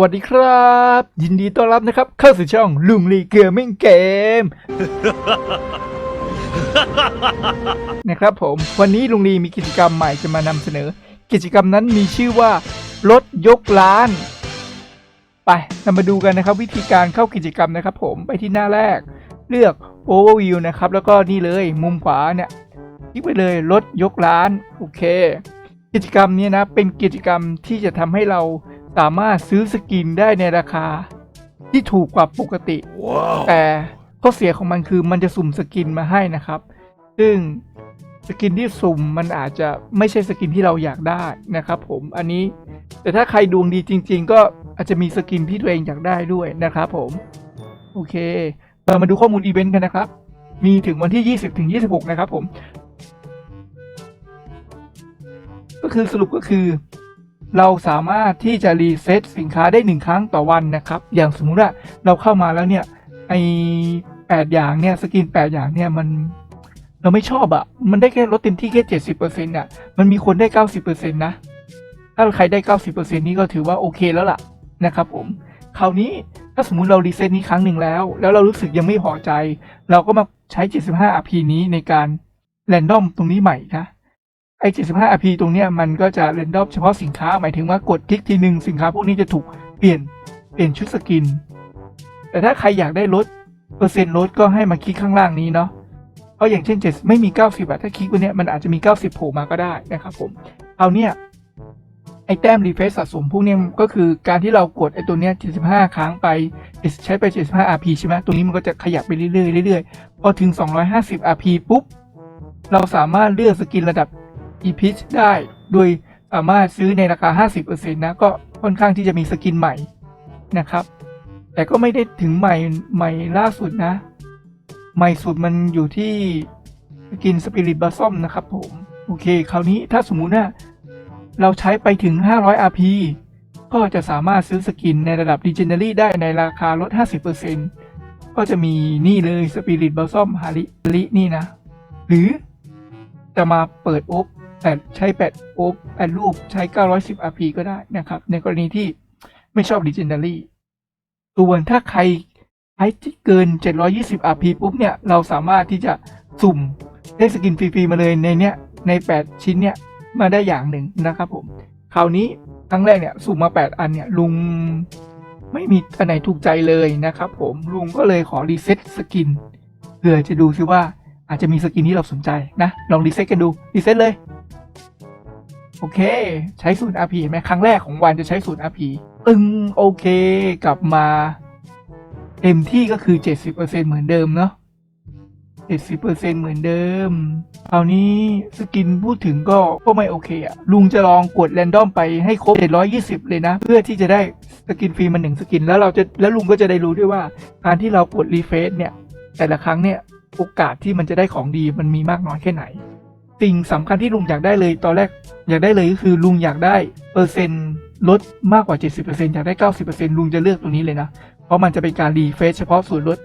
วัสดีครับ ยินดีต้อนรับนะครับ เข้าสู่ช่องลุงลีเกมมิ่งเกมนะครับผมวันนี้ลุงลีมีกิจกรรมใหม่จะมานำเสนอ กิจกรรมนั้นมีชื่อว่ารถยกล้าน ไปเรามาดูกันนะครับ วิธีการเข้ากิจกรรมนะครับ ผมไปที่หน้าแรก เลือก Overview นะครับ แล้วก็นี่เลยมุมขวาเนี่ยคลิกไปเลยรถยกล้านโอเค กิจกรรมนี้นะเป็นกิจกรรมที่จะทำให้เรา สามารถซื้อสกินได้ในราคา ที่ถูกกว่าปกติแต่ข้อเสียของมันคือมันจะสุ่มสกินมาให้นะครับ ซึ่งสกินที่สุ่มมันอาจจะไม่ใช่สกินที่เราอยากได้นะครับ ผมอันนี้ แต่ถ้าใครดวงดีจริง ๆ ก็อาจจะมีสกินที่ตัวเองอยากได้ด้วยนะครับผม โอเค เรามาดูข้อมูลอีเวนต์กันนะครับ มีถึงวันที่ 20 ถึง 26 นะครับผม ก็คือสรุปก็คือ เราสามารถที่จะรีเซ็ตสินค้าได้หนึ่งครั้งต่อวันนะครับ อย่างสมมุติว่าเราเข้ามาแล้วเนี่ยไอแปดอย่างเนี่ยสกินแปดอย่างเนี่ยมันเราไม่ชอบอะ่ะ มันได้แค่ลดเต็มที่แค่เจ็ดสิบเปอร์เซ็นต์อะ มันมีคนได้เก้าสิบเปอร์เซ็นต์นะ ถ้าใครได้เก้าสิบเปอร์เซ็นต์นี่ก็ถือว่าโอเคแล้วล่ะนะครับผม คราวนี้ถ้าสมมุติเรารีเซ็ตนี้ครั้งหนึ่งแล้ว แล้วเรารู้สึกยังไม่พอใจ เราก็มาใช้75 RP นี้ในการแรนดอมตรงนี้ใหม่นะ 75 RP ตรงเนี้ยมันก็จะเรนดอมเฉพาะสินค้า หมายถึงว่ากดคลิกทีหนึ่งสินค้าพวกนี้จะถูกเปลี่ยนเปลี่ยนชุดสกิน แต่ถ้าใครอยากได้ลดเปอร์เซ็นต์ลดก็ให้มาคลิกข้างล่างนี้เนาะเพราะอย่างเช่น7ไม่มี 90อะถ้าคลิกวันเนี้ยมันอาจจะมี 90โผล่มาก็ได้นะครับผมเอาเนี่ยไอแต้มรีเฟซสะสมพวกนี้ก็คือการที่เรากดไอตัวเนี้ย75 ครั้งไปใช้ไป 75 RP ใช่ไหมตัวนี้มันก็จะขยับไปเรื่อยๆเรื่อยๆพอถึง 250 RP ปุ๊บ เราสามารถเลือกสกินระดับ e p i c h ได้โดยสามารถซื้อในราคา 50%นะก็ค่อนข้างที่จะมีสกินใหม่นะครับ แต่ก็ไม่ได้ถึงใหม่ใหม่ล่าสุดนะ ใหม่สุดมันอยู่ที่สกินสปิริตบ l ซอมนะครับผม โอเค คราวนี้ถ้าสมมุติว่าเราใช้ไปถึง 500 RP ก็จะสามารถซื้อสกินในระดับ Legendary ได้ในราคาลด 50%ก็จะมีนี่เลยสปิริตบ l ซอมฮาริลินี่นะ หรือจะมาเปิดโอ๊บ แต่ใช้แปดโอแปดรูปใช้ 910 RP ก็ได้นะครับ ในกรณีที่ไม่ชอบ Legendary ส่วนถ้าใครใช้ที่เกิน 720 RP ปุ๊บเนี่ย เราสามารถที่จะสุ่มได้สกินฟรี ๆ มาเลยในเนี้ยใน 8 ชิ้นเนี่ย มาได้อย่างหนึ่งนะครับผม คราวนี้ครั้งแรกเนี่ยสุ่มมา 8 อันเนี่ยลุงไม่มีอันไหนถูกใจเลยนะครับผมลุงก็เลยขอรีเซ็ตสกินเพื่อจะดูซิว่าอาจจะมีสกินที่เราสนใจนะ ลองรีเซ็ตกันดูรีเซ็ตเลย โอเค ใช้ศูนย์ RP ไหมครั้งแรกของวันจะใช้ศูนย์ RP ตึงโอเค กลับมา เต็มที่ก็คือ 70%เหมือนเดิมเนาะ70%เหมือนเดิมคราวนี้สกินพูดถึงก็ก็ไม่โอเคอะลุงจะลองกดแรนดอมไปให้ครบ 720 เลยนะ เพื่อที่จะได้สกินฟรีมาหนึ่งสกิน แล้วเราจะแล้วลุงก็จะได้รู้ด้วยว่า การที่เรากดรีเฟซเนี่ย แต่ละครั้งเนี่ย โอกาสที่มันจะได้ของดีมันมีมากน้อยแค่ไหน สิ่งสำคัญที่ลุงอยากได้เลย ตอนแรกอยากได้เลยก็คือลุงอยากได้เปอร์เซ็นต์ลดมากกว่า 70%อยากได้ 90%ลุงจะเลือกตัวนี้เลยนะ เพราะมันจะเป็นการรีเฟซเฉพาะส่วนลด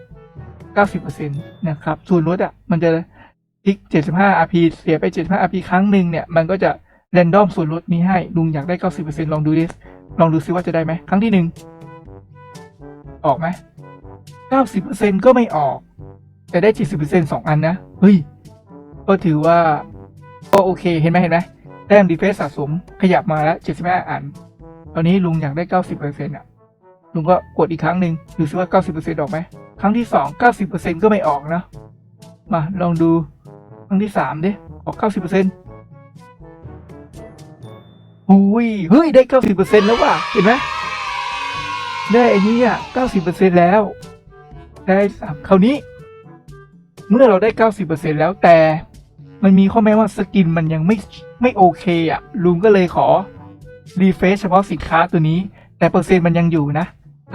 90%นะครับ ส่วนลดอะมันจะคลิก 75 RP เสียไป 75 RP ครั้งหนึ่งเนี่ย มันก็จะแรนดอมส่วนลดนี้ให้ ลุงอยากได้ 90%ลองดูดิ ลองดูซิว่าจะได้ไหม ครั้งที่หนึ่ง ออกไหม 90%ก็ไม่ออก แต่ได้ 70%สองอันนะ เฮ้ย ก็ถือว่า ก็โอเคเห็นไหมเห็นไหมแต้มดีเฟสสะสมขยับมาแล้วเจ็ดสิบห้าอัน ตอนนี้ลุงอยากได้เก้าสิบเปอร์เซ็นต์อะลุงก็กดอีกครั้งหนึ่งดูซิว่าเก้าสิบเปอร์เซ็นต์ออกไหมครั้งที่สองเก้าสิบเปอร์เซ็นต์ก็ไม่ออกนะมาลองดูครั้งที่สามดิออกเก้าสิบเปอร์เซ็นต์อุ้ยเฮ้ยได้เก้าสิบเปอร์เซ็นต์แล้วว่ะเห็นไหมได้อันนี้อะเก้าสิบเปอร์เซ็นต์แล้ว ได้สามคราวนี้ เมื่อเราได้เก้าสิบเปอร์เซ็นต์แล้วแต่ มันมีข้อแม้ว่าสกินมันยังไม่ไม่โอเคอะลุงก็เลยขอรีเฟซเฉพาะสินค้าตัวนี้ แต่เปอร์เซ็นต์มันยังอยู่นะ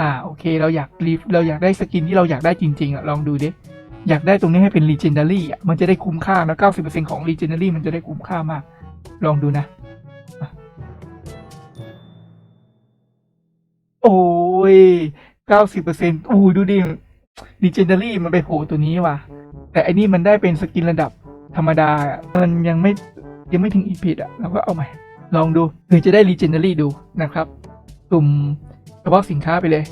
อ่าโอเค เราอยากรีเราอยากได้สกินที่เราอยากได้จริงๆอะลองดูดิอยากได้ตรงนี้ให้เป็น Legendary อะมันจะได้คุ้มค่านะ90%ของ Legendary มันจะได้คุ้มค่ามาก ลองดูนะอะโอ้ย 90%อู้ดูดิ Legendary มันไปโผล่ตัวนี้ว่ะ แต่อันนี้มันได้เป็นสกินระดับ ธรรมดาอะมันยังไม่ยังไม่ถึงอีพิดอะเราก็เอาใหม่ลองดูเพื่อจะได้ Legendary ดูนะครับสุ่มเฉพาะสินค้าไปเลย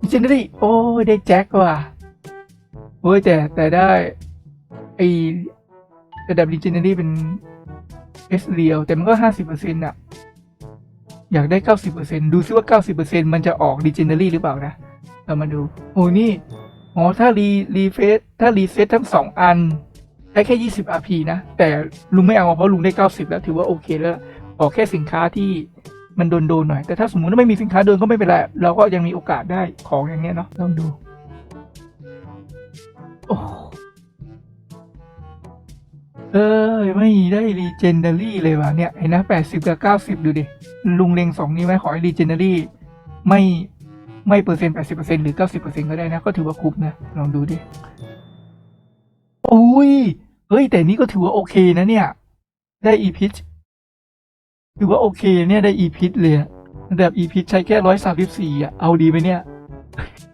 Legendary โอ้ได้แจ็คว่ะโอ้ยแต่แต่ได้ไอระดับ Legendary เป็น S เรียวแต่มันก็ห้าสิบเปอร์เซ็นต์อะ อยากได้เก้าสิบเปอร์เซ็นต์ดูซิว่าเก้าสิบเปอร์เซ็นต์มันจะออก Legendary หรือเปล่านะ เรามาดู โอ้นี่ อ๋อ ถ้ารีรีเฟซถ้ารีเซ็ตทั้งสองอัน ได้แค่ยี่สิบ RP นะ แต่ลุงไม่เอาเพราะลุงได้เก้าสิบแล้วถือว่าโอเคแล้วขอแค่สินค้าที่มันโดนโดนหน่อย แต่ถ้าสมมติว่าไม่มีสินค้าโดนก็ไม่เป็นไร เราก็ยังมีโอกาสได้ของอย่างเงี้ยเนาะลองดู โอ้เอ้ยไม่ได้รีเจนเดอรี่เลยว่ะเนี่ยเห็นนะแปดสิบกับเก้าสิบดูดิ ลุงเลงสองนี้ไว้ขอให้รีเจนเดอรี่ไม่ไม่เปอร์เซ็นต์แปดสิบเปอร์เซ็นหรือเก้าสิบเปอร์เซ็นก็ได้นะ ก็ถือว่าคุ้มนะ ลองดูดิ โอ้ย เฮ้ย แต่นี่ก็ถือว่าโอเคนะเนี่ย ได้อีพิชถือว่าโอเคเนี่ยได้อีพิชเลยอะระดับอีพิชใช้แค่ร้อยสามสิบสี่อะ เอาดีไหมเนี่ย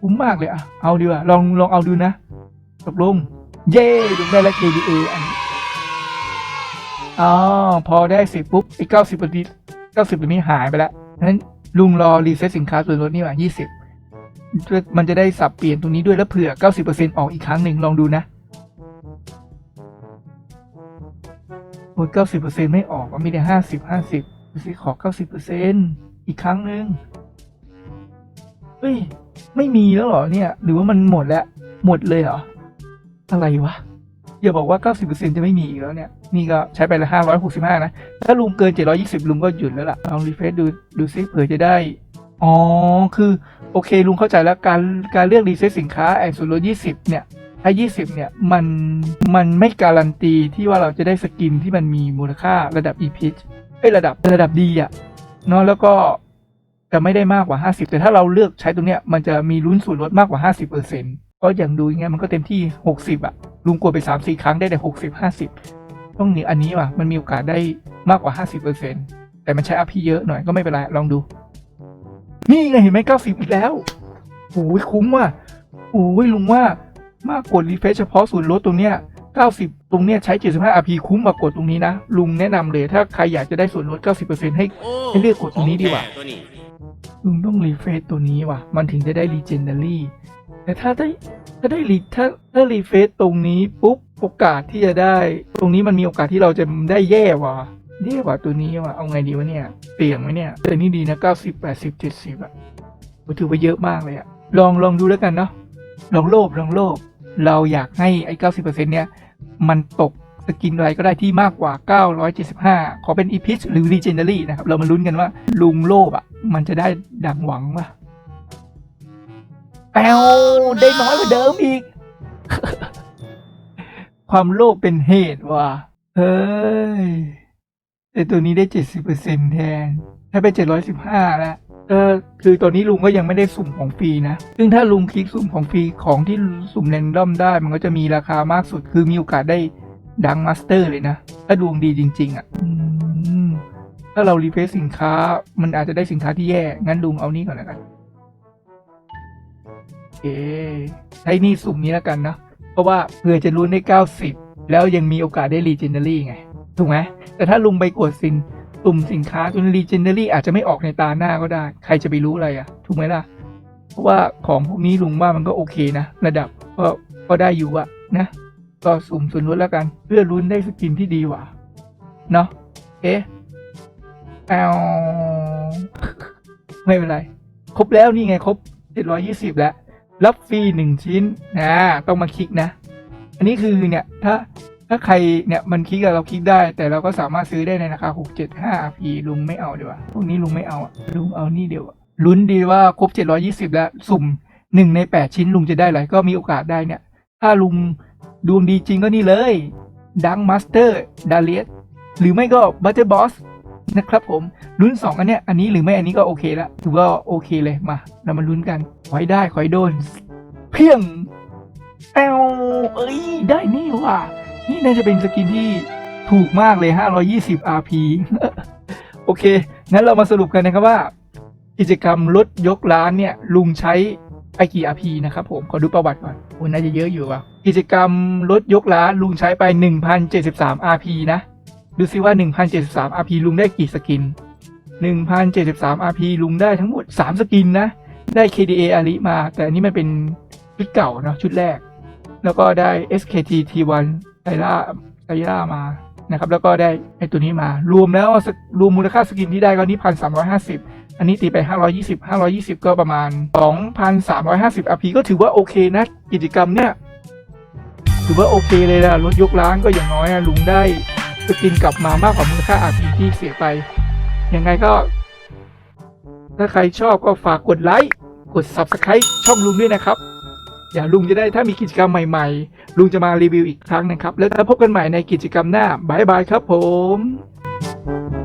คุ้มมากเลยอะ เอาดีกว่าลองลองเอาดูนะตกลง เย้ลุงได้แล้ว KDA อันอ๋อพอได้เสร็จปุ๊บไอ้เก้าสิบนาทีเก้าสิบตัวนี้หายไปแล้วนั้นลุงรอรีเซ็ตสินค้าส่วนลดนี่ว่ายี่สิบมันจะได้สับเปลี่ยนตรงนี้ด้วยแล้วเผื่อเก้าสิบเปอร์เซ็นต์ออกอีกครั้งหนึ่งลองดูนะ โอ้ยเก้าสิบเปอร์เซ็นไม่ออกอะมีแต่ห้าสิบห้าสิบดูสิขอเก้าสิบเปอร์เซ็นอีกครั้งหนึ่งเฮ้ย ไม่มีแล้วเหรอเนี่ย หรือว่ามันหมดแล้ว หมดเลยเหรอ อะไรวะ อย่าบอกว่า 90%จะไม่มีอีกแล้วเนี่ย นี่ก็ใช้ไปละ 565 นะ ถ้าลุงเกิน 720 ลุงก็หยุดแล้วล่ะ ลองรีเฟรชดู ดูซิเผื่อจะได้ อ๋อ คือ โอเค ลุงเข้าใจแล้ว การ การเลือกรีเซ็ตสินค้าแอนส่วนล20 เนี่ย ถ้า20เนี่ยมันมันไม่การันตีที่ว่าเราจะได้สกินที่มันมีมูลค่าระดับ e p i c เอ้ยระดับระดับดีอะเนาะแล้วก็จะไม่ได้มากกว่า 50 แต่ถ้าเราเลือกใช้ตรงเนี้ยมันจะมีลุ้นส่วนลดมากกว่า 50%ก็อย่างดูอย่างเงี้ยมันก็เต็มที่ 60อะลุงกดไป 3-4 ครั้งได้แต่ 60 50 ต้องหนีอันนี้ว่ะมันมีโอกาสได้มากกว่า 50%แต่มันใช้ RP เยอะหน่อยก็ไม่เป็นไรลองดู นี่ไงเห็นไหม90 อีกแล้วโอ้ยคุ้มว่ะโอ้ยลุงว่า มากกดรีเฟรชเฉพาะส่วนลดตรงเนี้ย90 ตรงเนี้ยใช้ 75 RP คุ้มกว่ากดตรงนี้นะ ลุงแนะนำเลยถ้าใครอยากจะได้ส่วนลด 90%ให้ให้เลือกกดตรงนี้ดีกว่าลุงต้องรีเฟรชตัวนี้ว่ะ มันถึงจะได้รีเจนเดอรี่แต่ถ้าได้ถ้าได้รีถ้าถ้ารีเฟรชตรงนี้ปุ๊บโอกาสที่จะได้ ตรงนี้มันมีโอกาสที่เราจะได้แย่ว่าแย่กว่าตัวนี้ว่ะเอาไงดีวะเนี่ยเปลี่ยนไหมเนี่ยแต่นี่ดีนะเก้าสิบแปดสิบเจ็ดสิบอะถือว่าเยอะมากเลยอะลองลองดูแล้วกันเนาะลองโลภลองโลภ เราอยากให้ไอ้เก้าสิบเปอร์เซ็นต์เนี่ย มันตกสกินอะไรก็ได้ที่มากกว่า 975 ขอเป็นอีพิชหรือ Legendary นะครับ เรามาลุ้นกันว่าลุงโลภอะ มันจะได้ดังหวังป่ะแปวได้น้อยกว่าเดิมอีก ความโลภเป็นเหตุว่ะเฮ้ยแต่ตัวนี้ได้ 70%แทน ถ้าเป็น 715 แล้ว เออคือตอนนี้ลุงก็ยังไม่ได้สุ่มของฟรีนะ ซึ่งถ้าลุงคลิกสุ่มของฟรีของที่สุ่มแรนดอมได้ มันก็จะมีราคามากสุด คือมีโอกาสได้ดังมาสเตอร์เลยนะ ถ้าดวงดีจริง ๆอะถ้าเรารีเฟซสินค้า มันอาจจะได้สินค้าที่แย่ งั้นลุงเอานี้ก่อนแล้วกันโอเคใช้นี่สุ่มนี้แล้วกันนะ เพราะว่าเผื่อจะลุ้นได้ 90 แล้วยังมีโอกาสได้รีเจนเนอรี่ไง ถูกไหม แต่ถ้าลุงไปกดสิน สุ่มสินค้าจนรีเจนเนอรี่อาจจะไม่ออกในตาหน้าก็ได้ ใครจะไปรู้อะไรอะ ถูกไหมล่ะ เพราะว่าของพวกนี้ลุงว่ามันก็โอเคนะ ระดับก็ก็ได้อยู่อะนะ ก็สุ่มส่วนลดแล้วกัน เพื่อลุ้นได้สกินที่ดีกว่า เนาะเอ๊ะเอาไม่เป็นไร ครบแล้วนี่ไงครบ 720 แล้ว รับฟรีหนึ่งชิ้นนะต้องมาคลิกนะ อันนี้คือเนี่ย ถ้า ถ้าใครเนี่ยมันคลิกอะเราคลิกได้ แต่เราก็สามารถซื้อได้ในราคา 675 RP ลุงไม่เอาดีกว่าพวกนี้ลุงไม่เอาอะลุงเอานี่เดียวลุ้นดีว่าครบ 720 แล้ว สุ่มหนึ่งใน 8 ชิ้นลุงจะได้อะไรก็มีโอกาสได้เนี่ย ถ้าลุงดวงดีจริงก็นี่เลย ดังมาสเตอร์ดาเลียสหรือไม่ก็บัตเตอร์บอสนะครับผมลุ้น 2 อันเนี้ยอันนี้หรือไม่อันนี้ก็โอเคล้วถือว่าโอเคเลยมา เรามาลุ้นกันขอให้ได้ขอให้โดน เพียงแอวเอ้ยได้นี่ว่ะ นี่น่าจะเป็นสกินที่ถูกมากเลย 520 RP โอเค งั้นเรามาสรุปกันนะครับว่า กิจกรรมลดยกร้านเนี่ย ลุงใช้ไปกี่ RP นะครับผม ขอดูประวัติก่อนโอ้น่าจะเยอะอยู่ว่ะ กิจกรรมลดยกร้านลุงใช้ไป 1,073 RP นะ ดูซิว่า 1,073 RP ลุงได้กี่สกิน 1,073 RP ลุงได้ทั้งหมด 3 สกินนะ ได้ KDA อาริมา แต่อันนี้มันเป็นชุดเก่าเนาะชุดแรก แล้วก็ได้ SKT T1 ไซร่าไซร่ามานะครับ แล้วก็ได้ไอตัวนี้มา รวมแล้วรวมมูลค่าสกินที่ได้ก็นี่พันสามร้อยห้าสิบอันนี้ตีไปห้าร้อยี่สิบห้าร้อยี่สิบก็ประมาณสองพันสามร้อยห้าสิบ RP ก็ถือว่าโอเคนะ กิจกรรมเนี่ย ถือว่าโอเคเลยนะรถยกล้างก็อย่างน้อยลุงได้สกินกลับมามากกว่ามูลค่า RP ที่เสียไป ยังไงก็ ถ้าใครชอบก็ฝากกดไลค์ กด Subscribe ช่องลุงด้วยนะครับ อย่าลุงจะได้ถ้ามีกิจกรรมใหม่ๆ ลุงจะมารีวิวอีกครั้งนะครับ แล้วพบกันใหม่ในกิจกรรมหน้าบายบายครับผม